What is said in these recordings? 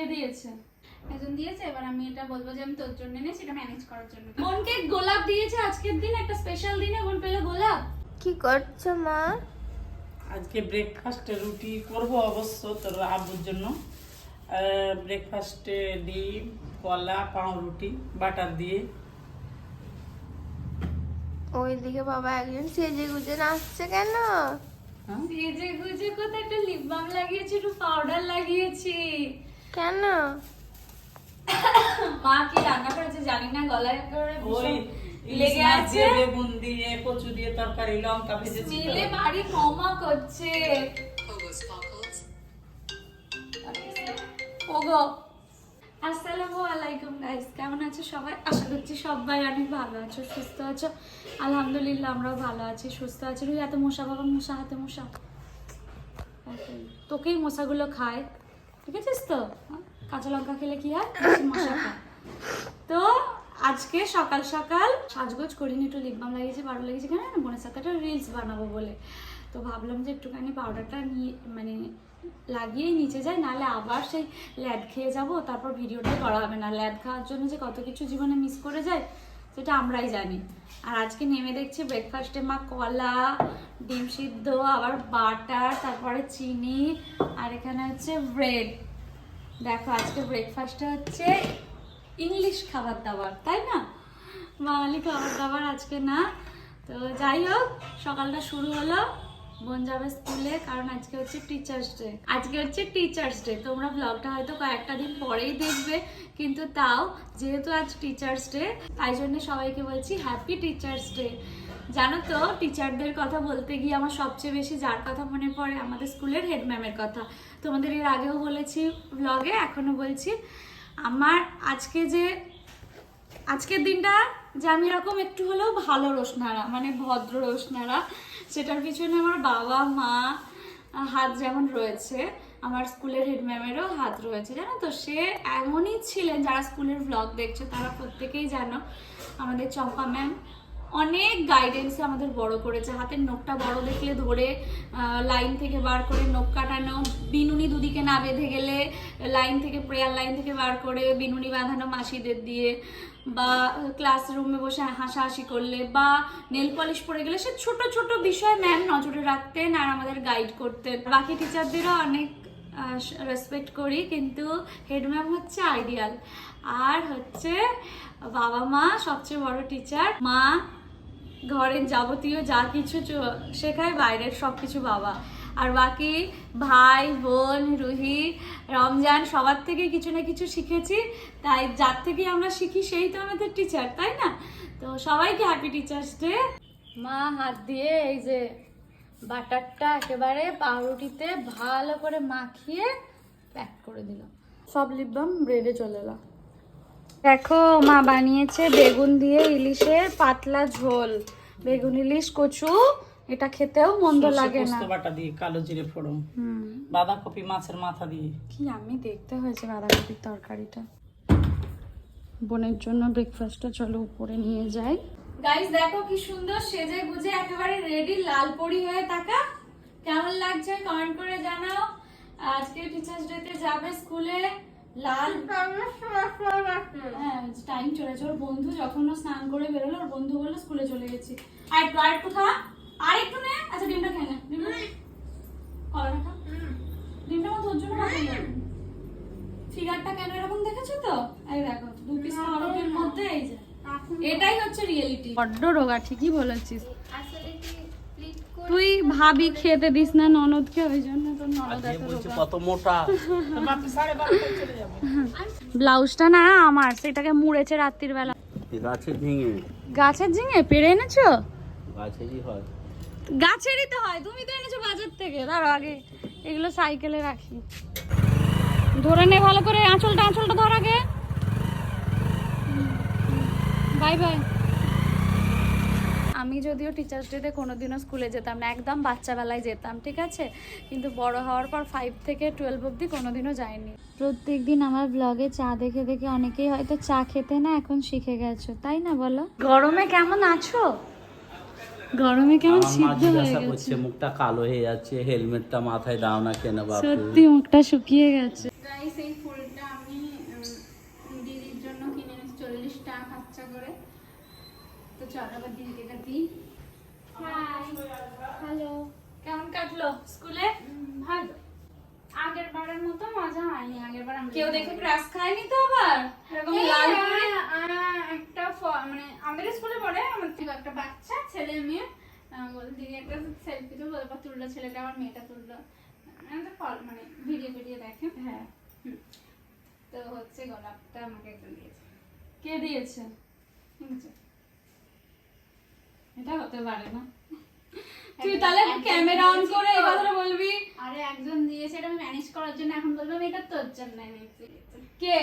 কে দিয়েছে। একজন দিয়েছে এবার আমি এটা বলব যে আমি তোর জন্য এনেছি এটা ম্যানেজ করার জন্য। বোনকে গোলাপ দিয়েছে আজকের দিন একটা স্পেশাল দিনে বোন পেল গোলাপ। কি করছ মা? আজকে ব্রেকফাস্টে রুটি করব অবশ্য তোর আব্বুর জন্য। ব্রেকফাস্টে ডিম কলা পাউরুটি বাটার দিয়ে। ওইদিকে বাবা একজন সেজে গুজে নাচছে কেন? হ্যাঁ? সেজে গুজে কোথায় একটা লিপ বাম লাগিয়েছি একটু পাউডার লাগিয়েছি। কেন? মা কি রান্না করেছে জানি না গলায় করে ওই লেগে আছে। বেগুন দিয়ে কচু দিয়ে তরকারি লঙ্কা। মিলে বাড়ি ক্ষমা করছে। ওগো। আসসালামু আলাইকুম গাইস কেমন আছো সবাই? আশা করছি সবাই অনেক ভালো আছো সুস্থ আছো। আলহামদুলিল্লাহ আমরাও ভালো আছি সুস্থ আছি। রুই এত মশা বাবা মশা হাতে মশা। তোকেই মশাগুলো খায়। ঠিক আছে তো? কাঁচা লঙ্কা খেলে কি হয়? তো আজকে সকাল সকাল সাজগোজ করিনি, একটু লিপ বাম লাগিয়েছি ভালো লেগেছে কেন বোনের সাথে একটা রিলস বানাবো বলে। তো ভাবলাম যে একটুখানি পাউডারটা নিয়ে মানে লাগিয়েই নিচে যাই, নাহলে আবার সেই ল্যাদ খেয়ে যাব, তারপর ভিডিওটাই করা হবে। না ল্যাদ খাওয়ার জন্য যে কত কিছু জীবনে মিস করে যায় সেটা আমরাই জানি। আর আজকে নেমে দেখছি ব্রেকফাস্টে মা কলা, ডিম সিদ্ধ, আবার বাটার, তারপরে চিনি, আর এখানে হচ্ছে ব্রেড দেখো, আজকে ব্রেকফাস্টে হচ্ছে ইংলিশ খাবার দাবার, তাই না? বাঙালি খাবার দাবার আজকে না। তো যাই হোক, সকালটা শুরু হলো। বোন যাবে স্কুলে কারণ আজকে হচ্ছে টিচার্স ডে আজকে হচ্ছে টিচার্স ডে তোমরা ব্লগটা হয়তো কয়েকটা দিন পরেই দেখবে। কিন্তু তাও, যেহেতু আজ টিচার্স ডে তাই জন্য সবাইকে বলছি হ্যাপি টিচার্স ডে জানো তো টিচারদের কথা বলতে গিয়ে আমার সবচেয়ে বেশি যার কথা মনে পড়ে আমাদের স্কুলের হেড ম্যামের কথা। তোমাদের এর আগেও বলেছি ব্লগে এখনও বলছি। আমার আজকে যে, আজকের দিনটা যে আমি এরকম একটু হলেও ভালো রোশনারা মানে ভদ্র রোশনারা, সেটার পিছনে আমার বাবা, মা, হাত যেমন রয়েছে আমার স্কুলের হেড ম্যামেরও হাত রয়েছে, জানো তো? সে এমনই ছিলেন যারা স্কুলের ব্লগ দেখছে, তারা প্রত্যেকেই জানো আমাদের চম্পা ম্যাম অনেক গাইডেন্সে আমাদের বড় করেছে। হাতের নখটা বড় দেখলে ধরে লাইন থেকে বার করে নখ কাটানো, বিনুনি দুদিকে না বেঁধে গেলে লাইন থেকে প্রেয়ার লাইন থেকে বার করে বিনুনি বাঁধানো মাসিদের দিয়ে, বা ক্লাসরুমে বসে হাসাহাসি করলে, বা নেল পলিশ পরে গেলে, সে ছোট ছোট বিষয় ম্যাম নজরে রাখতেন আর আমাদের গাইড করতেন। বাকি টিচারদেরও অনেক রেসপেক্ট করি, কিন্তু হেড ম্যাম হচ্ছে আইডিয়াল আর হচ্ছে বাবা মা সবচেয়ে বড় টিচার মা, ঘরের যাবতীয় যা কিছু শেখায়, বাইরের সব কিছু বাবা। আর বাকি ভাই, বোন, রুহি, রমজান, সবার থেকে কিছু না কিছু শিখেছি। তাই যার থেকে আমরা শিখি, সেই তো আমাদের টিচার তাই না? তো সবাইকে হ্যাপি টিচার্স ডে মা, হাত দিয়ে এই যে বাটারটা একেবারে পাউরুটিতে ভালো করে মাখিয়ে প্যাক করে দিল। সব লিপবাম ব্রেডে চলে এলো। দেখো মা বানিয়েছে বেগুন দিয়ে ইলিশের পাতলা ঝোল। বেগুন ইলিশ কচু এটা খেতেও মন্দ লাগে না। বাটা দিয়ে কালো জিরে ফোড়ন। হুম। বাঁধাকপি মাছের মাথা দিয়ে। কি আমি দেখতে হয়েছে বাঁধাকপির তরকারিটা। বোনের জন্য ব্রেকফাস্টটা চলো উপরে নিয়ে যাই। গাইস দেখো কি সুন্দর সেজে গুজে একেবারে রেডি লাল পরি হয়ে থাকা। কেমন লাগছে কমেন্ট করে জানাও। আজকে টিচার্স ডেতে যাবে স্কুলে লাল। হ্যাঁ টাইম চলেছে। ওর বন্ধু যখন ও স্নান করে বেরোলো ওর বন্ধু বলল স্কুলে চলে গেছি। আর একটু আর একটু খা আর একটু নে। আচ্ছা ডিমটা খেয়ে নে। ডিমটা কলাটা খা ডিমটা আমার তোর জন্য ফিগারটা কেন এরকম দেখেছ তো? এই দেখো দু পিস পাউরুটির মধ্যে এই যে। এটাই হচ্ছে রিয়েলিটি বড্ড রোগা ঠিকই বলেছিস। আসলে কি স্প্লিট তুই ভাবি খেতে দিস না ননদকে ওই জন্য তোর ননদ এত রোগা। কত মোটা। বাপি সাড়ে বারোটায় চলে যাবে ব্লাউজটা না আমার সেটাকে মুড়েছে রাত্রির বেলা গাছে ভেঙে গাছের ঝিঙে? পেরে এনেছো? গাছেরই হয়? গাছেরই তো হয় তুমি তো এনেছো বাজার থেকে। ধরো আগে এগুলো সাইকেলে রাখি। ধরে নে ভালো করে আঁচলটা আঁচলটা ধর আগে। Bye bye. আমি যদিও টিচার্স ডেতে কোনোদিনও স্কুলে যেতাম না একদম বাচ্চাবেলায় যেতাম ঠিক আছে? কিন্তু বড় হওয়ার পর ফাইভ থেকে টুয়েলভ অবধি কোনোদিনও যাইনি। প্রত্যেক দিন আমার ব্লগে চা দেখে দেখে অনেকেই হয়তো চা খেতে না এখন শিখে গেছো তাই না বলো? গরমে কেমন আছো? গরমে কেমন সিদ্ধ হয়ে গেছে। মুখটা কালো হয়ে যাচ্ছে হেলমেটটা মাথায় দাও না কেন সত্যি মুখটা শুকিয়ে গেছে গাইস এই ফুলটা খরচা করে তো চলো আবার দিদিকে কাটি হাই হ্যালো কেমন কাটলো স্কুলে? ভালো। আগের বারের মতো মজা হয়নি আগের বার কেউ দেখে ক্রাশ খায়নি তো আবার? এরকম লাল করে? একটা মানে আমাদের স্কুলে পড়ে আমার থেকে একটা বাচ্চা ছেলে মেয়ে। আহ, দিদি একটা সেলফি তো বলবা তুললো ছেলেটা আমার মেয়েটা তুললো। আমি ফল- মানে ভিডিও ভিডিও দেখে। হ্যাঁ। তো হচ্ছে গোলাপটা আমাকে একজন দিয়েছে। কে দিয়েছে? এটা হতে পারে না। তুই তাহলে ক্যামেরা অন করে এই কথাটা বলবি? আরে একজন দিয়েছে এটা ম্যানেজ করার জন্য এখন বলব এটা তোর জন্য কে?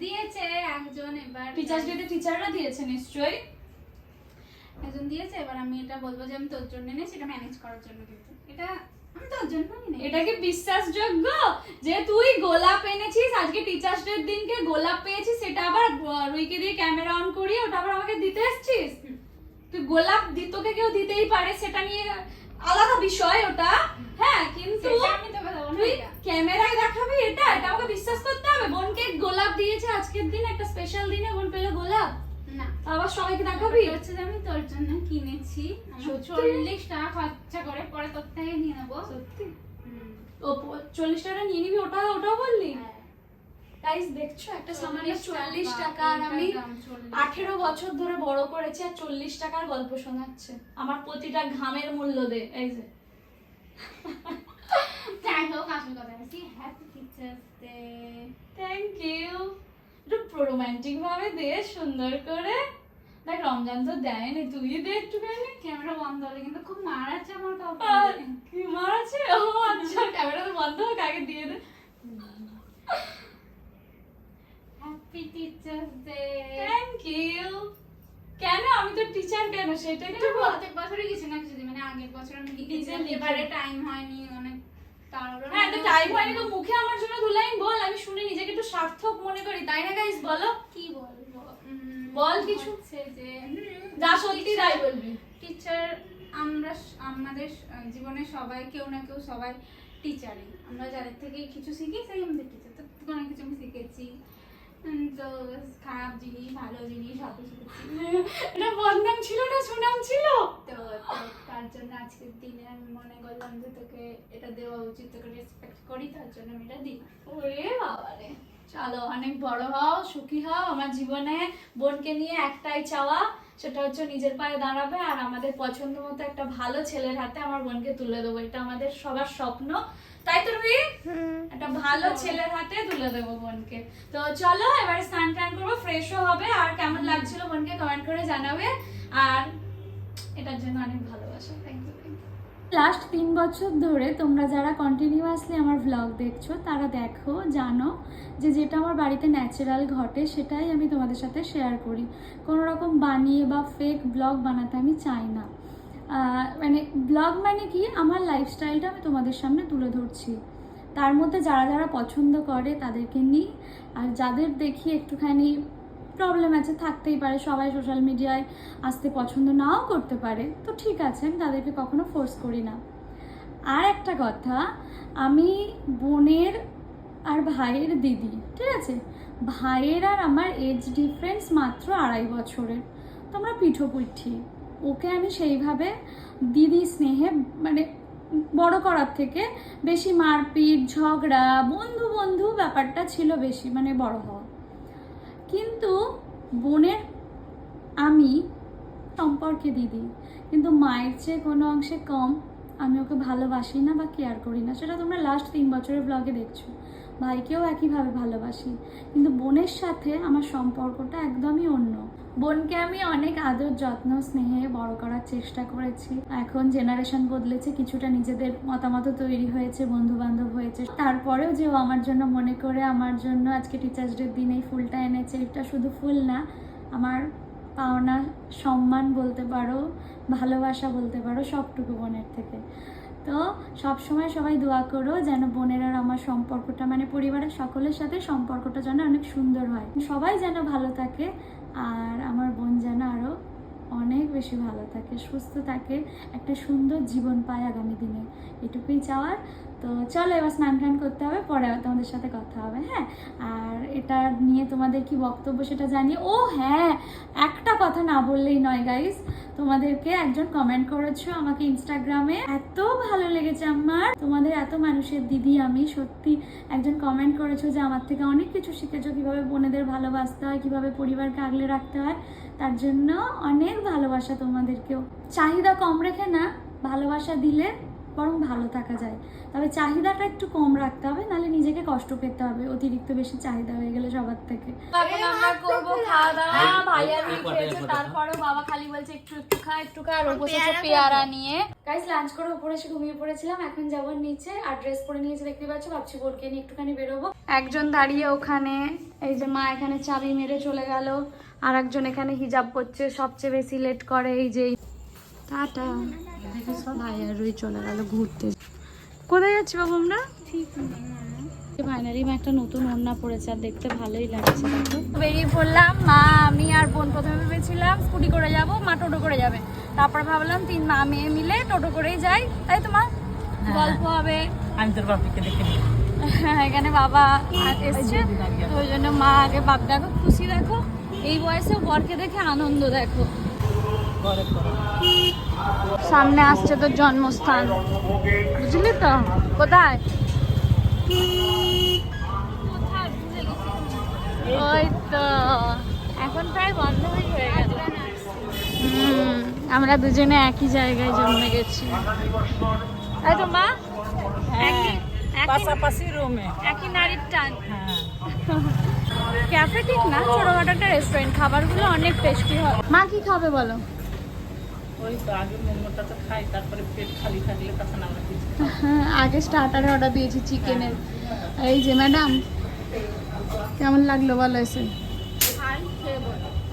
দিয়েছে একজন এবার। টিচার্স ডেতে টিচাররা দিয়েছে নিশ্চয়ই? একজন দিয়েছে এবার আমি এটা বলব যে আমি তোর জন্য এটা ম্যানেজ করার জন্য কিন্তু। এটা আমি তোর জন্য এটা কি বিশ্বাসযোগ্য? যে তুই গোলাপ এনেছিস আজকে টিচার্স ডের দিনকে গোলাপ পেয়েছিস সেটা আবার রুইকে দিয়ে ক্যামেরা অন করিয়ে ওটা আবার আমাকে দিতে এসছিস? তুই গোলাপ তোকে কেউ দিতেই পারে সেটা নিয়ে আলাদা বিষয় ওটা। হ্যাঁ কিন্তু তুই ক্যামেরায় দেখাবি এটা এটা আমাকে বিশ্বাস করতে হবে। বোনকে গোলাপ দিয়েছে আজকের দিন একটা স্পেশাল দিনে বোন পেল গোলাপ। না। আবার সবাইকে দেখাবি? হচ্ছে যে আমি তোর জন্য কিনেছি। চল্লিশ টাকা খরচা করে পরে তোর থেকে নিয়ে নেব। সত্যি? ও চল্লিশ টাকা নিয়ে নিবি ওটা ওটাও বললি? হ্যাঁ। গাইস দেখছ? একটা সামান্য চল্লিশ টাকা, আর আমি এইটার দাম 40 আঠেরো বছর ধরে বড় করেছি আর চল্লিশ টাকার গল্প শোনাচ্ছে। আমার প্রতিটা ঘামের মূল্য দে এই যে। যাই হোক আসল কথা happy teachers day thank you একটু রোমান্টিক ভাবে দে সুন্দর করে। দেখ রমজান তো দেয়নি তুই দে একটুখানি। ক্যামেরা বন্ধ হলে কিন্তু খুব মারাচ্ছে আমার আর কাউকে কি মারাছে ও আচ্ছা ক্যামেরা তো বন্ধ হোক আগে দিয়ে দে। Happy teachers day thank you কেন? আমি তো টিচার কেন? সেটা একটু প্রত্যেক বছরই কিছু না কিছু। মানে আগের বছর আমি নিজে লিখেছি লিখে। এবারে টাইম হয়নি অনেক তাড়াহুড়ো হ্যাঁ তো টাইম হয়নি তো মুখে আমার জন্য দু লাইন বল আমি শুনে নিজেকে একটু সার্থক মনে করি তাই না গাইস বলো। কি বলব? বল কিছু। যে যা সত্যি তাই বলবি। টিচার আমরা আমাদের জীবনে সবাই কেউ না কেউ সবাই টিচারই আমরা যাদের থেকে কিছু শিখি সেই আমাদের টিচার তো কোনো কিছু আমি শিখেছি। তো খারাপ জিনিস ভালো জিনিস এটা বদনাম ছিল না? সুনাম ছিল? তো তার জন্য আজকের দিনে আমি মনে করলাম যে তোকে এটা দেওয়া উচিত তোকে রেসপেক্ট করি তার জন্য আমি এটা দিই ওরে চলো অনেক বড় হও সুখী হও। আমার জীবনে বোনকে নিয়ে একটাই চাওয়া সেটা হচ্ছে নিজের পায়ে দাঁড়াবে আর আমাদের পছন্দ মতো একটা ভালো ছেলের হাতে আমার বোনকে তুলে দেবো। এটা আমাদের সবার স্বপ্ন। তাই তো রুই? একটা ভালো ছেলের হাতে তুলে দেবো বোনকে। তো চলো এবারে স্নান টান করব ফ্রেশও হবে। আর কেমন লাগছিল বোনকে কমেন্ট করে জানাবে। আর এটার জন্য অনেক ভালোবাসা। থ্যাংক ইউ লাস্ট তিন বছর ধরে তোমরা যারা কন্টিনিউয়াসলি আমার ভ্লগ দেখছ তারা দেখো জানো যে যেটা আমার বাড়িতে ন্যাচারাল ঘটে সেটাই আমি তোমাদের সাথে শেয়ার করি। কোনো রকম বানিয়ে বা ফেক ব্লগ বানাতে আমি চাই না। মানে ব্লগ মানে কি? আমার লাইফস্টাইলটা আমি তোমাদের সামনে তুলে ধরছি। তার মধ্যে যারা যারা পছন্দ করে তাদেরকে নিই। আর যাদের দেখি একটুখানি প্রবলেম আছে, থাকতেই পারে। সবাই সোশ্যাল মিডিয়ায় আসতে পছন্দ নাও করতে পারে। তো ঠিক আছে, আমি তাদেরকে কখনো ফোর্স করি না। আর একটা কথা, আমি বোনের আর ভাইয়ের দিদি, ঠিক আছে? ভাইয়ের আর আমার এজ ডিফারেন্স মাত্র আড়াই বছরের। তোমরা পিঠোপুঠি। ওকে আমি সেইভাবে দিদি স্নেহে মানে বড় করার থেকে বেশি মারপিট, ঝগড়া, বন্ধু বন্ধু ব্যাপারটা ছিল বেশি মানে বড় হওয়া। কিন্তু বোনের আমি সম্পর্কে দিদি, কিন্তু মায়ের চেয়ে কোনো অংশে কম। আমি ওকে ভালোবাসি না বা কেয়ার করি না। সেটা তোমরা লাস্ট তিন বছরের ব্লগে দেখছ। ভাইকেও একইভাবে ভালোবাসি। কিন্তু বোনের সাথে আমার সম্পর্কটা একদমই অন্য। বোনকে আমি অনেক আদর, যত্ন, স্নেহে বড় করার চেষ্টা করেছি। এখন জেনারেশন বদলেছে, কিছুটা নিজেদের মতামত তৈরি হয়েছে বন্ধু বান্ধব হয়েছে। তারপরেও যে ও আমার জন্য মনে করে আমার জন্য আজকে টিচার্স ডের দিন ফুলটা এনেছে, এটা শুধু ফুল না, আমার পাওনা, সম্মান বলতে পারো, ভালোবাসা বলতে পারো, সবটুকু বোনের থেকে। তো সব সময় সবাই দোয়া করো যেন বোনের আর আমার সম্পর্কটা মানে পরিবারের সকলের সাথে সম্পর্কটা যেন অনেক সুন্দর হয়। সবাই যেন ভালো থাকে আর আমার বোন যেন আরও অনেক বেশি ভালো থাকে, সুস্থ থাকে, একটা সুন্দর জীবন পায় আগামী দিনে। এটুকুই চাওয়ার। তো চলো এবার স্নান টান করতে হবে, পরে তোমাদের সাথে কথা হবে হ্যাঁ? আর এটা নিয়ে তোমাদের কি বক্তব্য সেটা জানিয়ে, ও হ্যাঁ একটা কথা না বললেই নয় গাইস তোমাদেরকে একজন কমেন্ট করেছ আমাকে ইনস্টাগ্রামে এত ভালো লেগেছে আমার। তোমাদের এত মানুষের দিদি আমি, সত্যি একজন কমেন্ট করেছ যে আমার থেকে অনেক কিছু শিখেছো, কীভাবে বোনেদের ভালোবাসতে হয়, কীভাবে পরিবারকে আগলে রাখতে হয়। তার জন্য অনেক ভালোবাসা তোমাদেরকেও। চাহিদা কম রেখে না, ভালোবাসা দিলে বরং ভালো থাকা যায়। তবে চাহিদাটা একটু কম রাখতে হবে নাহলে নিজেকে কষ্ট পেতে হবে। অতিরিক্ত বেশি চাহিদা হয়ে গেলে সবার থেকে। এখন আমরা করব খাওয়া দাওয়া। ভাইয়া খেয়েছে তারপরেও বাবা খালি বলছে একটু একটু খা একটু খা। আর বসেছে পেয়ারা নিয়ে। গাইস লাঞ্চ করে উপরে এসে ঘুমিয়ে পড়েছিলাম এখন যাব নিচে। আর ড্রেস পরে নিয়েছে দেখতে পাচ্ছ? ভাবছি বোরকে নিয়ে একটুখানি বেরোবো। একজন দাঁড়িয়ে ওখানে এই যে মা এখানে চাবি মেরে চলে গেল। আর একজন এখানে হিজাব করছে সবচেয়ে বেশি লেট করে এই যে টাটা। ভাই আর রুই চলে গেল ঘুরতে। কোথায় যাচ্ছি বাবু আমরা? ফাইনালি একটা নতুন ওড়না পড়েছে আর দেখতে ভালোই লাগছে। বেরিয়ে পড়লাম মা আমি আর বোন প্রথমে ভেবেছিলাম স্কুটি করে যাব মা টোটো করে যাবে। তারপর ভাবলাম তিন মা মেয়ে মিলে টোটো করেই যাই। তাই তো মা? গল্প হবে। আমি তোর বাপিকে দেখে এখানে বাবা এসছে। তো ওই জন্য মা আগে বাপ দেখো খুশি দেখো। এই বয়সে বরকে দেখে আনন্দ দেখো। সামনে আসছে তোর জন্মস্থান। বুঝলি তো? কোথায়? ওই তো। এখন প্রায় বন্ধ হয়ে গেল আমরা দুজনে একই জায়গায় জন্মে গেছি। তাই তো মা? একই একই পাশাপাশি রুমে একই নারীর টান। হ্যাঁ। ক্যাফে ঠিক না? ছোটখাটো একটা রেস্টুরেন্ট খাবারগুলো অনেক টেস্টি হয়। মা কি খাবে বলো? ওই তো আগে মোমোটা তো খাই তারপরে পেট খালি থাকলে তখন আমরা কিছু হ্যাঁ আগে স্টার্টারে অর্ডার দিয়েছি চিকেনের। এই যে ম্যাডাম কেমন লাগল বলো এসে?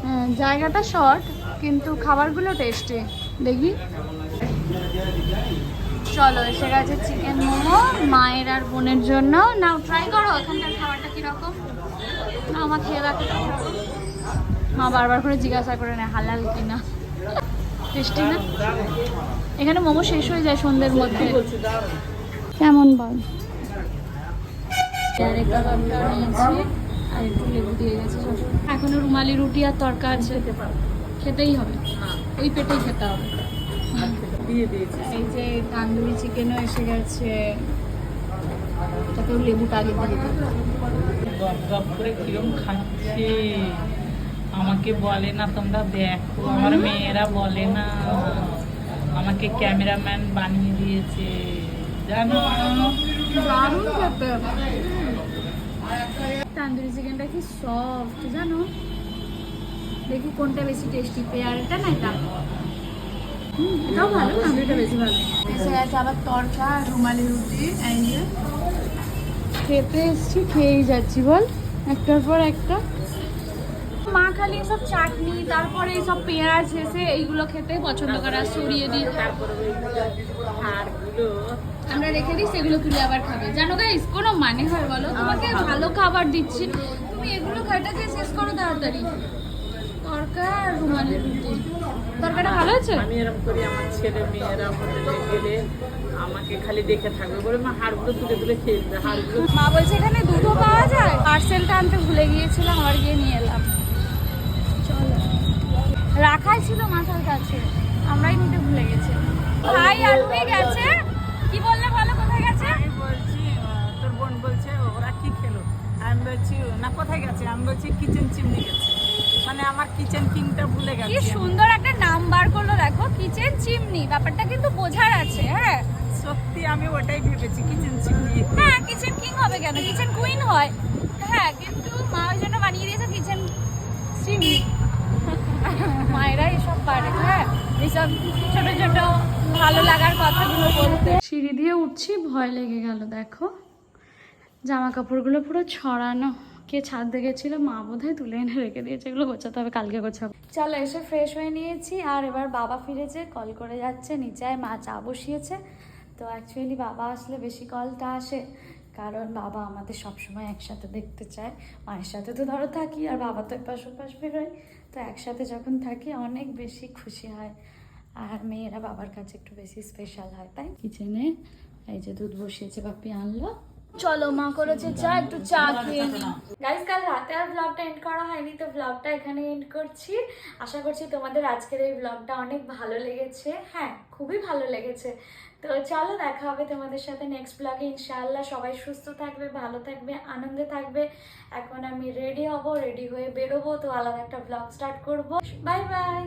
হ্যাঁ জায়গাটা শর্ট কিন্তু খাবারগুলো টেস্টি। দেখবি? চলো এসে গেছে চিকেন মোমো মায়ের আর বোনের জন্য। নাও ট্রাই করো এখানকার খাবারটা কীরকম? না আমার খেয়ে দেখো। মা বারবার করে জিজ্ঞাসা করে নেয় হালাল কিনা। টেস্টি না এখানে মোমো শেষ হয়ে যায় সন্ধ্যের মধ্যে। কেমন বল? এখনও রুমালি রুটি আর তরকা আছে। খেতেই হবে। ওই পেটেই খেতে হবে। দিয়ে এই যে তান্দুরি চিকেনও এসে গেছে। তাতেও লেবুটা আগে দিয়ে দিই আমাকে বলে না তোমরা দেখো। আমার মেয়েরা বলে না। আমাকে ক্যামেরাম্যান বানিয়ে দিয়েছে। জানো? দারুণ খেতে তান্দুরি চিকেনটা কি সফট জানো? দেখি কোনটা বেশি টেস্টি পেয়ারটা না এটা? এটাও ভালো তান্দুরিটা বেশি ভালো। এসে গেছে আবার তরকা রুমালি রুটি খেতে এসছি খেয়েই যাচ্ছি বল। একটার পর একটা। খালি সব চাটনি তারপরে সব পেঁয়াজ এসে এইগুলো খেতে পছন্দ করে সরিয়ে দিই। আমরা রেখে দিই সেগুলো তুলে আবার খাবে। জানো গাইস কোনো মানে হয় বলো? তোমাকে ভালো খাবার দিচ্ছি। তুমি এগুলো খাইটা দিয়ে শেষ করো তাড়াতাড়ি। তরকা আর রুমালি রুটি তরকাটা ভালো আছে? আমি এরকম করি আমার ছেলে মেয়েরা হোটেলে গেলে আমাকে খালি দেখে থাকবে। বলে মা হাড়গুলো তুলে তুলে খেয়ে হাড়গুলো মা বলছে এখানে দুধও পাওয়া যায়? পার্সেলটা আনতে ভুলে গিয়েছিলাম আবার গিয়ে নিয়ে এলাম। রাখাই ছিল মাথার কাছে। আমরাই নিতে ভুলে গেছি। ভাই আর রুই গেছে? কি বললে বলো কোথায় গেছে? আমি বলছি তোর বোন বলছে ওরা কি খেলো? আমি বলছি না কোথায় গেছে? আমি বলছি কিচেন চিমনি গেছে। মানে আমার কিচেন কিংটা ভুলে গেছে কি সুন্দর একটা নাম বার করল দেখো কিচেন চিমনি ব্যাপারটা কিন্তু বোঝার আছে হ্যাঁ। সত্যি আমি ওটাই ভেবেছি কিচেন চিমনি হ্যাঁ কিচেন কিং হবে কেন? কিচেন কুইন হয়। হ্যাঁ কিন্তু মা ওই জন্য বানিয়ে দিয়েছে কিচেন চিমনি মায়েরা এসব পারে হ্যাঁ? এইসব ছোট ছোট ভালো লাগার কথাগুলো বলতে। সিঁড়ি দিয়ে উঠছি ভয় লেগে গেল দেখো। জামা কাপড়গুলো পুরো ছড়ানো। কে ছাদ গেছিল মা বোধহয় তুলে এনে রেখে দিয়েছে এগুলো গোছাতে হবে কালকে গোছাবো। চলো এসে ফ্রেশ হয়ে নিয়েছি আর এবার বাবা ফিরেছে কল করে যাচ্ছে নিচে আয়, মা চা বসিয়েছে। তো অ্যাকচুয়ালি বাবা আসলে বেশি কলটা আসে কারণ বাবা আমাদের সবসময় একসাথে দেখতে চায়। মায়ের সাথে তো ধরো থাকি আর বাবা তো এপাশ ওপাশ বেরোয়। তো একসাথে যখন থাকি অনেক বেশি খুশি হয়। আর মেয়েরা বাবার কাছে একটু বেশি স্পেশাল হয় তাই কিচেনে এই যে দুধ বসিয়েছে বাপি আনলো। চলো মা করেছে চা একটু চা খেয়ে। গাইস কাল রাতে আর ব্লগটা এন্ড করা হয়নি তো ব্লগটা এখানে এন্ড করছি। আশা করছি তোমাদের আজকের এই ব্লগটা অনেক ভালো লেগেছে। হ্যাঁ খুবই ভালো লেগেছে। তো চলো দেখা হবে তোমাদের সাথে নেক্সট ব্লগে ইনশাআল্লাহ সবাই সুস্থ থাকবে, ভালো থাকবে, আনন্দে থাকবে। এখন আমি রেডি হব রেডি হয়ে বেরোবো। তো আলাদা একটা ব্লগ স্টার্ট করব। Bye bye